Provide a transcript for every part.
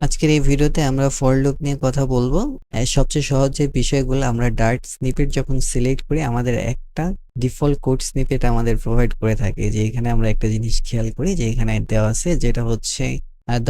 আজকের এই ভিডিওতে আমরা ফর লুপ নিয়ে কথা বলব। সবচেয়ে সহজ যে বিষয়গুলো আমরা ডার্ট স্নিপেট যখন সিলেক্ট করি, আমাদের একটা ডিফল্ট কোড স্নিপেট আমাদের প্রোভাইড করে থাকে। যে এখানে আমরা একটা জিনিস খেয়াল করি, যে এখানে দেওয়া আছে, যেটা হচ্ছে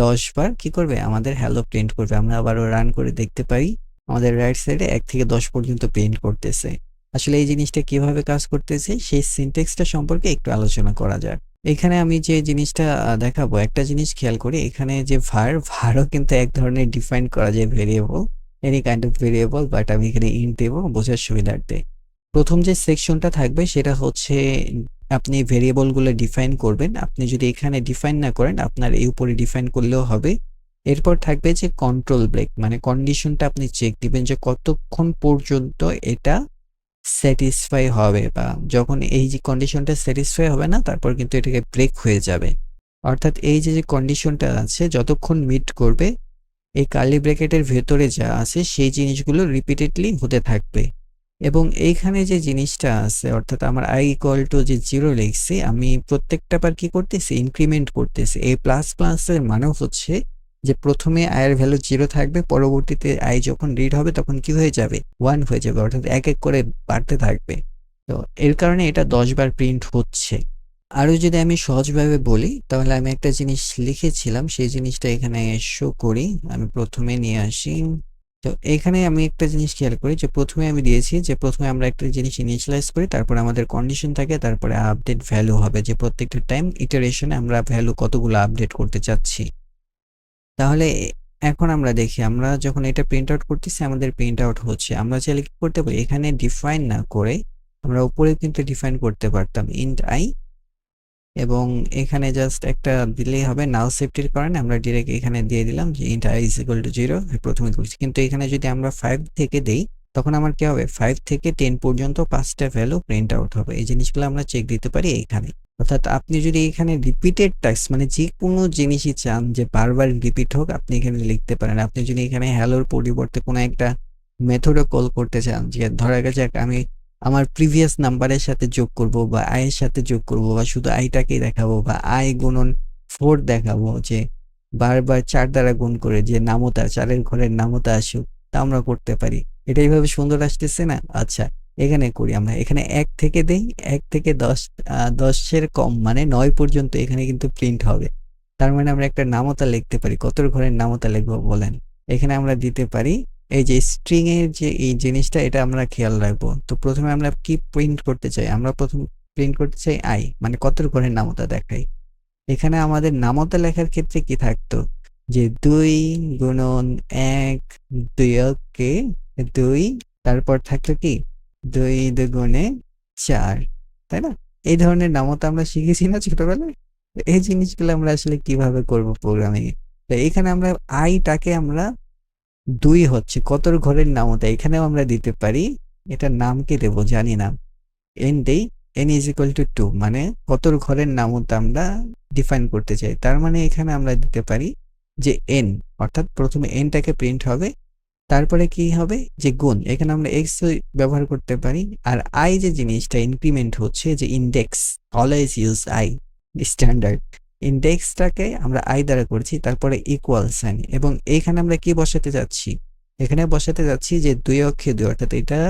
দশ বার কি করবে? আমাদের হ্যালো প্রিন্ট করবে। আমরা আবারও রান করে দেখতে পারি, আমাদের রাইট সাইডে এক থেকে দশ পর্যন্ত প্রিন্ট করতেছে। আসলে এই জিনিসটা কীভাবে কাজ করতেছে, সেই সিনটেক্সটা সম্পর্কে একটু আলোচনা করা যাক। এখানে আমি যে জিনিসটা দেখাবো, একটা জিনিস খেয়াল করি, এখানে যে ভার ভারও কিন্তু এক ধরনের ডিফাইন করা যায় variable any kind of variable but আমি এখানে ইন্ট দেবো, বোঝার সুবিধার্থে। প্রথম যে সেকশনটা থাকবে, সেটা হচ্ছে আপনি ভেরিয়েবলগুলো ডিফাইন করবেন। আপনি যদি এখানে ডিফাইন না করেন, আপনার এই উপরে ডিফাইন করলেও হবে। এরপর থাকবে যে কন্ট্রোল ব্রেক মানে কন্ডিশনটা আপনি চেক দিবেন যে কতক্ষণ পর্যন্ত এটা স্যাটিসফাই হবে বা যখন এই যে কন্ডিশনটা স্যাটিসফাই হবে না, তারপর কিন্তু এটাকে ব্রেক হয়ে যাবে। অর্থাৎ এই যে যে কন্ডিশনটা আছে, যতক্ষণ মিট করবে, এই কার্লি ব্র্যাকেটের ভেতরে যা আছে, সেই জিনিসগুলো রিপিটেডলি হতে থাকবে। এবং এইখানে যে জিনিসটা আছে, অর্থাৎ আমার আই ইকুয়াল টু যে জিরো লিখছি, আমি প্রত্যেকটা বার কি করতেছি ইনক্রিমেন্ট করতেছি। এই প্লাস প্লাসের মানে হচ্ছে যে প্রথমে আয়ের ভ্যালু জিরো থাকবে, পরবর্তীতে আই যখন রিড হবে তখন কি হয়ে যাবে? ওয়ান হয়ে যাবে, অর্থাৎ এক এক করে বাড়তে থাকবে। তো এর কারণে এটা দশ বার প্রিন্ট হচ্ছে। আরও যদি আমি সহজভাবে বলি, তাহলে আমি একটা জিনিস লিখেছিলাম, সেই জিনিসটা এখানে শো করি। আমি প্রথমে নিয়ে আসি। তো এখানে আমি একটা জিনিস খেয়াল করি যে প্রথমে আমি দিয়েছি যে প্রথমে আমরা একটা জিনিস ইনিশিয়ালাইজ করি, তারপরে আমাদের কন্ডিশন থাকে, তারপরে আপডেট ভ্যালু হবে। যে প্রত্যেকটা টাইম ইটারেশনে আমরা ভ্যালু কতগুলো আপডেট করতে চাচ্ছি। তাহলে এখন আমরা দেখি, আমরা যখন এটা প্রিন্ট আউট করতেছি, আমাদের প্রিন্ট আউট হচ্ছে। আমরা চাইলে কি করতে পারি? এখানে ডিফাইন না করে আমরা উপরে কিন্তু ডিফাইন করতে পারতাম। ইন্ট আই এবং এখানে জাস্ট একটা দিলেই হবে। নাও সেফটির কারণে আমরা ডিরেক্ট এখানে দিয়ে দিলাম যে int I is equal to zero প্রথমে করছি কিন্তু এখানে যদি আমরা ফাইভ থেকে দেই, তখন আমার কি হবে? ফাইভ থেকে টেন পর্যন্ত পাঁচটা ভ্যালু প্রিন্ট আউট হবে। এই জিনিসগুলো আমরা চেক দিতে পারি এইখানে। অর্থাৎ আপনি যদি এখানে রিপিটেড টাক্স মানে যে কোনো জিনিসই চান যে বারবার রিপিট হোক, আপনি এখানে লিখতে পারেন। আপনি যদি এখানে হ্যালোর পরিবর্তে কোনো একটা মেথডও কল করতে চান, যে ধরা গেছে আমি আমার প্রিভিয়াস নাম্বারের সাথে যোগ করব বা আয়ের সাথে যোগ করব বা শুধু আইটাকেই দেখাবো বা আয় গুণন ফোর দেখাবো, যে বারবার চার দ্বারা গুণ করে যে নামতা, চারের ঘরের নামতা আসুক, তা আমরা করতে পারি। এটা এইভাবে সুন্দর আসতেছে না? আচ্ছা এখানে করি আমরা। এখানে এক থেকে দেই, এক থেকে দশ দশের কম মানে নয় পর্যন্ত এখানে কিন্তু প্রিন্ট হবে। তার মানে আমরা একটা নামতা লিখতে পারি। কত ঘরের নামতা লিখব বলেন? এখানে আমরা দিতে পারি, এই যে স্ট্রিং এর যে, এই জিনিসটা, এটা আমরা খেয়াল রাখব। তো প্রথমে আমরা কি প্রিন্ট করতে চাই? আমরা প্রথম প্রিন্ট করতে চাই আই মানে কত ঘরের নামতা দেখাই। এখানে আমাদের নামতা লেখার ক্ষেত্রে কি থাকতো? যে দুই গুণন এক, দুই কে দুই, তারপর থাকল কি? দুই দুগুণে চার, তাই না? এই ধরনের নামতা আমরা শিখেছি না ছোটবেলায়। তো এই জিনিসগুলো আমরা আসলে কীভাবে করব প্রোগ্রামিং তো এখানে আমরা আইটাকে আমরা দুই হচ্ছে, কতর ঘরের নামতা এখানেও আমরা দিতে পারি। এটার নাম কি দেবো? জানি না। এন দেই N is equal to two মানে কতর ঘরের নামতা আমরা ডিফাইন করতে চাই। তার মানে এখানে আমরা দিতে পারি যে এন অর্থাৎ প্রথমে এনটাকে প্রিন্ট হবে তারপরে কি হবে? যে গুণ, এখানে আমরা এক্স ব্যবহার করতে পারি। আর আই যে জিনিসটা ইনক্রিমেন্ট হচ্ছে যে index always use I standard ইন্ডেক্সটাকে আমরা আই দ্বারা করছি, তারপরে ইকুয়াল সাইন এবং এইখানে আমরা কি বসাতে যাচ্ছি? এখানে বসাতে যাচ্ছি যে দুই অক্ষে দুই, অর্থাৎ এটা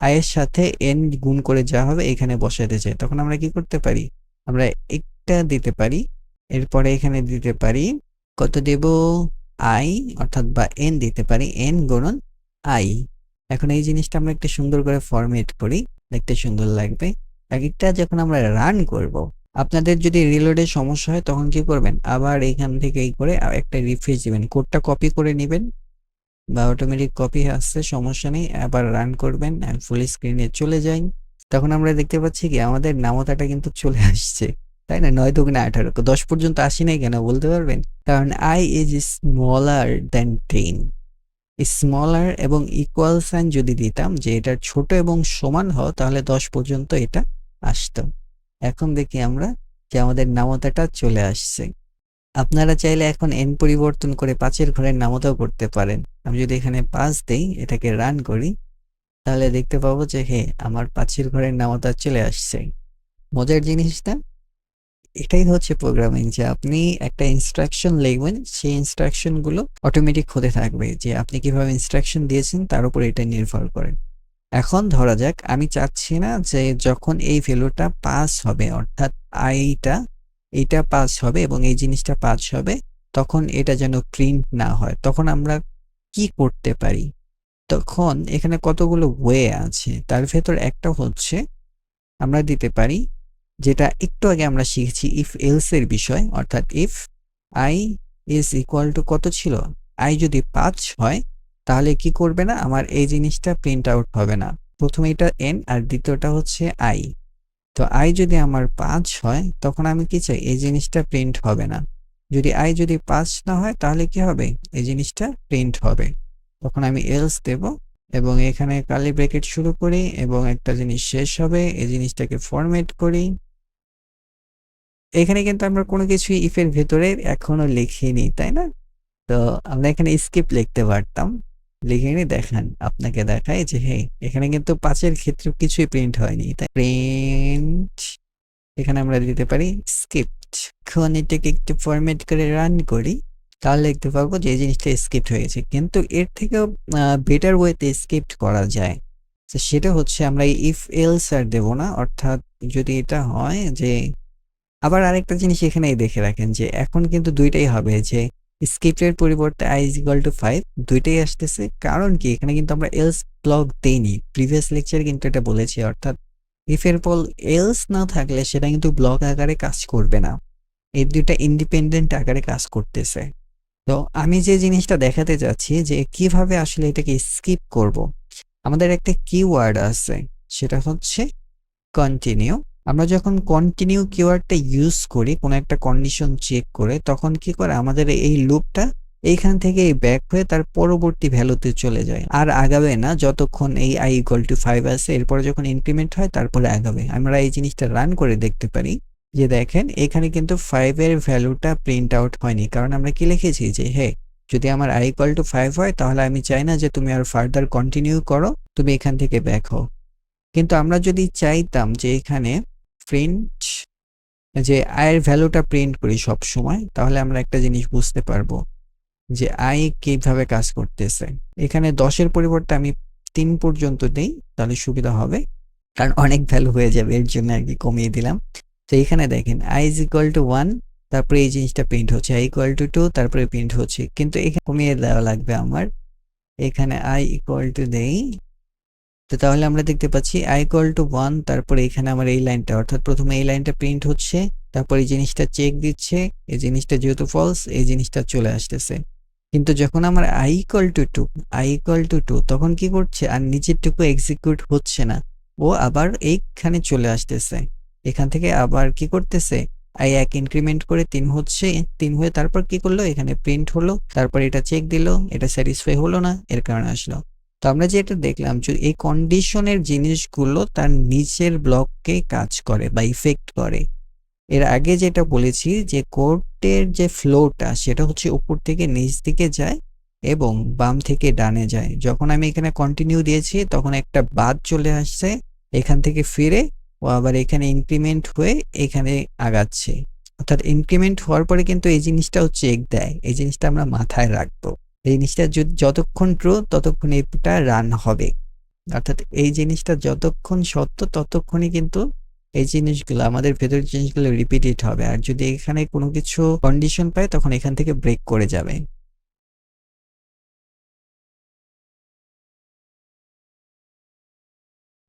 আয়ের সাথে এন গুণ করে যা হবে, এখানে বসাতে চাই। তখন আমরা কি করতে পারি? আমরা একটা দিতে পারি, এরপরে এখানে দিতে পারি, কত দেব? আই অর্থাৎ বা এন দিতে পারি এন গুণন আই এখন এই জিনিসটা আমরা একটা সুন্দর করে ফরম্যাট করি, দেখতে সুন্দর লাগবে। এক একটা যখন আমরা রান করব, আপনাদের যদি রিলোডের সমস্যা হয় তখন কি করবেন? আবার এখান থেকে এই করে একটা রিফ্রেশ দিবেন। কোডটা কপি করে নেবেন বা অটোমেটিক কপি আসছে, সমস্যা নেই, আবার রান করবেন ফুল স্ক্রিনে চলে যাই। তখন আমরা দেখতে পাচ্ছি কি, আমাদের নামতাটা কিন্তু চলে আসছে। তাই না? নয় দুগুণে আঠারো। দশ পর্যন্ত আসি নাই কেন? বলতে পারবেন? কারণ I is smaller than ten smaller এবং ইকুয়াল সাইন যদি দিতাম যে এটা ছোট এবং সমান হও, তাহলে দশ পর্যন্ত এটা আসতো। এখন দেখি আমরা যে আমাদের নামতাটা চলে আসছে। আপনারা চাইলে এখন এন পরিবর্তন করে পাঁচের ঘরের নামতাও করতে পারেন। আমি যদি এখানে পাঁচ দেই, এটাকে রান করি, তাহলে দেখতে পাবো যে, হে, আমার পাঁচের ঘরের নামতা চলে আসছে। মজার জিনিসটা এটাই হচ্ছে প্রোগ্রামিং যে আপনি একটা ইনস্ট্রাকশন লিখবেন, সেই ইনস্ট্রাকশনগুলো অটোমেটিক হতে থাকবে যে আপনি কীভাবে ইনস্ট্রাকশন দিয়েছেন তার উপর এটা নির্ভর করে। এখন ধরা যাক, আমি চাচ্ছি না যে যখন এই ভ্যালুটা পাস হবে, অর্থাৎ আইটা এইটা পাস হবে এবং এই জিনিসটা পাস হবে, তখন এটা যেন প্রিন্ট না হয়। তখন আমরা কি করতে পারি? তখন এখানে কতগুলো ওয়ে আছে, তার ভেতর একটা হচ্ছে আমরা দিতে পারি যেটা একটু আগে আমরা শিখেছি ইফ এলস এর বিষয়, অর্থাৎ if I is equal to কত ছিল? আই যদি পাঁচ হয়, তাহলে কি করবে না? আমার এই জিনিসটা প্রিন্ট আউট হবে না। প্রথমে এটা এন আর দ্বিতীয়টা হচ্ছে আই তো আই যদি আমার পাঁচ হয়, তখন আমি কি চাই? এই জিনিসটা প্রিন্ট হবে না। যদি আই যদি পাঁচ না হয়, তাহলে কি হবে? এই জিনিসটা প্রিন্ট হবে। তখন আমি এলস দেব। এবং এখানে কালি ব্রেকেট শুরু করি এবং একটা জিনিস শেষ হবে, এই জিনিসটাকে ফরম্যাট করি। এখানে কিন্তু আমরা কোনো কিছুই ইফের ভেতরে এখনও লিখিনি, তাই না? তো আমরা এখানে স্কিপ লিখতে পারতাম। লিখে দেখান, আপনাকে দেখায় যে হ্যাঁ এখানে কিন্তু পাঁচের ক্ষেত্রে কিছুই প্রিন্ট হয়নি, তাই প্রিন্ট এখানে আমরা দিতে পারি স্কিপ্ট এখন এটাকে একটু ফরম্যাট করে রান করি। তাহলে দেখতে পারব যে, এই জিনিসটা স্কিপ্ট হয়ে গেছে। কিন্তু এর থেকেও বেটার ওয়েতে স্কিপ্ট করা যায়। তো সেটা হচ্ছে আমরা ইফ এলস আর দেবো না। অর্থাৎ যদি এটা হয় যে, আবার আরেকটা জিনিস এখানে দেখে রাখেন যে, এখন কিন্তু দুইটাই হবে যে স্ক্রিপ্টের পরিবর্তে I is equal to five দুইটাই আসতেছে। কারণ কি? এখানে কিন্তু আমরা এলস ব্লক দেইনি। প্রিভিয়াস লেকচারে কিন্তু এটা বলেছি। অর্থাৎ ইফ এর পর এলস না থাকলে সেটা কিন্তু ব্লক আকারে কাজ করবে না। এই দুইটা ইন্ডিপেন্ডেন্ট আকারে কাজ করতেছে। তো আমি যে জিনিসটা দেখাতে যাচ্ছি যে কীভাবে আসলে এটাকে স্কিপ করব। আমাদের একটা কিওয়ার্ড আছে, সেটা হচ্ছে কন্টিনিউ আমরা যখন কন্টিনিউ কিওয়ার্ডটা ইউজ করি, কোনো একটা কন্ডিশন চেক করে, তখন কি করে আমাদের এই লুপটা এইখান থেকে ব্যাক হয়ে তার পরবর্তী ভ্যালুতে চলে যায়। আর আগাবে না, যতক্ষণ এই আই ইকুয়াল টু ফাইভ আছে, এরপরে যখন ইনক্রিমেন্ট হয়, তারপরে আগাবে। আমরা এই জিনিসটা রান করে দেখতে পারি। যে দেখেন, এখানে কিন্তু ফাইভের ভ্যালুটা প্রিন্ট আউট হয়নি। কারণ আমরা কি লিখেছি? যে, হে, যদি আমার আই ইকুয়াল টু ফাইভ হয়, তাহলে আমি চাই না যে তুমি আর ফার্দার কন্টিনিউ করো, তুমি এখান থেকে ব্যাক হও। কিন্তু আমরা যদি চাইতাম যে এখানে প্রিন্ট যে আয়ের ভ্যালুটা প্রিন্ট করি সব সময়, তাহলে আমরা একটা জিনিস বুঝতে পারব যে আই কীভাবে কাজ করতেছে। এখানে দশের পরিবর্তে আমি তিন পর্যন্ত নেই তাহলে সুবিধা হবে। কারণ অনেক ভ্যালু হয়ে যাবে, এর জন্য আর কি কমিয়ে দিলাম। তো এখানে দেখেন I is equal to one তারপরে এই জিনিসটা প্রিন্ট হচ্ছে আই ইকুয়াল টু টু তারপরে প্রিন্ট হচ্ছে। কিন্তু এখানে কমিয়ে দেওয়া লাগবে আমার। এখানে আই ইকুয়াল টু দেই। তো তাহলে আমরা দেখতে পাচ্ছি আই ইকুয়াল টু ওয়ান তারপরে এখানে আমার এই লাইনটা, অর্থাৎ প্রথমে এই লাইনটা প্রিন্ট হচ্ছে, তারপর এই জিনিসটা চেক দিচ্ছে, এই জিনিসটা যেহেতু ফলস এই জিনিসটা চলে আসতেছে। কিন্তু যখন আমার I equal to two I equal to two তখন কি করছে? আর নিচেরটুকু এক্সিকিউট হচ্ছে না। ও আবার এইখানে চলে আসতেছে। এখান থেকে আবার কি করতেছে? আই এক ইনক্রিমেন্ট করে তিন হচ্ছে, তিন হয়ে তারপর কি করল? এখানে প্রিন্ট হলো, তারপর এটা চেক দিল, এটা স্যাটিসফাই হলো না, এর কারণে আসলো। তো আমরা যেটা দেখলাম যে এই কন্ডিশনের জিনিসগুলো তার নিচের ব্লককে কাজ করে বা ইফেক্ট করে। এর আগে যেটা বলেছি যে কোর্টের যে ফ্লোটা সেটা হচ্ছে উপর থেকে নিচ দিকে যায় এবং বাম থেকে ডানে যায়। যখন আমি এখানে কন্টিনিউ দিয়েছি, তখন একটা বাদ চলে আসছে, এখান থেকে ফিরে ও আবার এখানে ইনক্রিমেন্ট হয়ে এখানে আগাচ্ছে। অর্থাৎ ইনক্রিমেন্ট হওয়ার পরে কিন্তু এই জিনিসটাও চেক দেয়। এই জিনিসটা আমরা মাথায় রাখব। এই জিনিসটা যতক্ষণ ট্রু ততক্ষণ এটা রান হবে। অর্থাৎ এই জিনিসটা যতক্ষণ সত্য, ততক্ষণই কিন্তু এই জিনিসগুলো, আমাদের ভেতরের জিনিসগুলো রিপিটেড হবে। আর যদি এখানে কোনো কিছু কন্ডিশন পায়, তখন এখান থেকে ব্রেক করে যাবে।